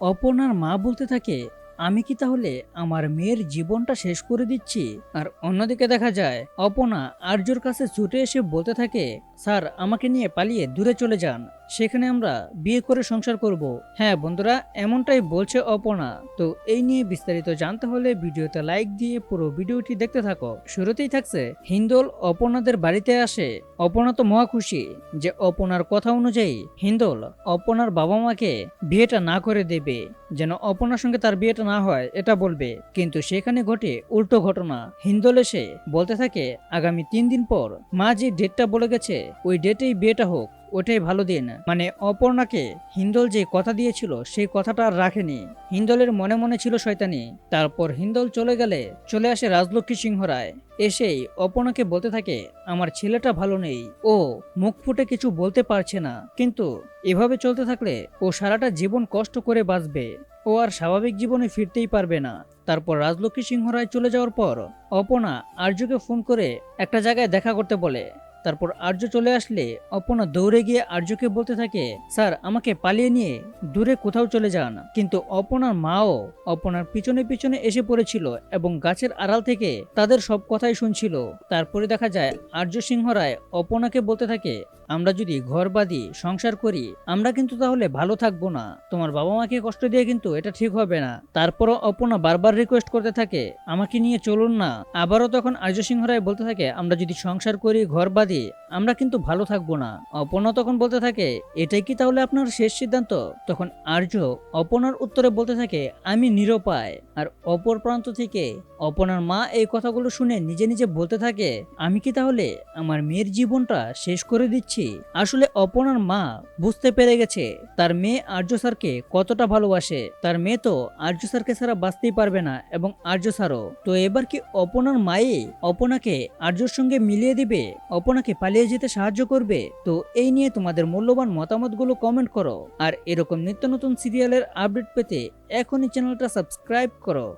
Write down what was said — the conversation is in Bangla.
অপর্ণার মা বলতে থাকে, আমি কি তাহলে আমার মেয়ের জীবনটা শেষ করে দিচ্ছি? আর অন্যদিকে দেখা যায় অপনা আর্যর কাছে ছুটে এসে বলতে থাকে, স্যার, আমাকে নিয়ে পালিয়ে দূরে চলে যান। সেখানে আমরা বিয়ে করে সংসার করব। হ্যাঁ বন্ধুরা, এমনটাই বলছে অপনা তো এই নিয়ে বিস্তারিত জানতে হলে ভিডিওতে লাইক দিয়ে পুরো ভিডিওটি দেখতে থাকো। শুরুতেই থাকছে, হিন্দোল অপনাদের বাড়িতে আসে। অপনা তো মহা খুশি যে অপনার কথা অনুযায়ী হিন্দোল অপনার বাবা মাকে বিয়েটা না করে দেবে। যেন অপনার সঙ্গে তার বিয়েটা না হয়, এটা বলবে। কিন্তু সেখানে ঘটে উল্টো ঘটনা। হিন্দোল এসে বলতে থাকে, আগামী তিন দিন পর মা যে ডেটটা বলে গেছে, ওই ডেটেই বিয়েটা হোক। ওটাই ভালো দিন। মানে অপর্ণাকে হিন্দল যে কথা দিয়েছিল, সেই কথাটা আর রাখেনি। হিন্দলের মনে মনে ছিল শয়তানি। তারপর হিন্দল চলে গেলে চলে আসে রাজলক্ষ্মী সিংহ রায় এসেই অপর্ণাকে বলতে থাকে, আমার ছেলেটা ভালো নেই। ও মুখ ফুটে কিছু বলতে পারছে না। কিন্তু এভাবে চলতে থাকলে ও সারাটা জীবন কষ্ট করে বাঁচবে। ও আর স্বাভাবিক জীবনে ফিরতেই পারবে না। তারপর রাজলক্ষ্মী সিংহ রায় চলে যাওয়ার পর অপনা আর্যকে ফোন করে একটা জায়গায় দেখা করতে বলে। তারপর আর্য চলে আসলে অপনা দৌড়ে গিয়ে আর্যকে বলতে থাকে, স্যার, আমাকে পালিয়ে নিয়ে দূরে কোথাও চলে যান। কিন্তু অপনার মাও অপনার পিছনে পিছনে এসে পড়েছিল এবং গাছের আড়াল থেকে তাদের সব কথাই শুনছিল। তারপরে দেখা যায়, আর্য সিংহ রায় অপনাকে বলতে থাকে আমরা যদি ঘর বাঁধি, সংসার করি, আমরা কিন্তু তাহলে ভালো থাকব না। তোমার বাবা মাকে কষ্ট দিয়ে কিন্তু এটা ঠিক হবে না। তারপরও অপনা বারবার রিকোয়েস্ট করতে থাকে, আমাকে নিয়ে চলুন না। আবারও তখন আর্য সিংহ রায় বলতে থাকে, আমরা যদি সংসার করি, ঘর বাঁধি, আমরা কিন্তু ভালো থাকব না। অপনা তখন বলতে থাকে, এটাই কি তাহলে আপনার শেষ সিদ্ধান্ত? তখন আর্য অপনার উত্তরে বলতে থাকে, আমি নিরুপায়। আর অপর প্রান্ত থেকে অপনার মা এই কথাগুলো শুনে নিজে নিজে বলতে থাকে, আমি কি তাহলে আমার মেয়ের জীবনটা শেষ করে দিচ্ছি আসলে অপনার মা বুঝতে পেরে গেছে, তার মেয়ে আর্য স্যারকে কতটা ভালোবাসে। তার মেয়ে তো আর্য স্যারকে ছাড়া বাঁচতেই পারবে না এবং আর্য স্যারও। তো এবার কি অপনার মায়ে অপনাকে আর্যর সঙ্গে মিলিয়ে দিবে? অপনাকে পালিয়ে যেতে সাহায্য করবে? তো এই নিয়ে তোমাদের মূল্যবান মতামতগুলো কমেন্ট করো। আর এরকম নিত্য নতুন সিরিয়ালের আপডেট পেতে এখনই চ্যানেলটা সাবস্ক্রাইব করো।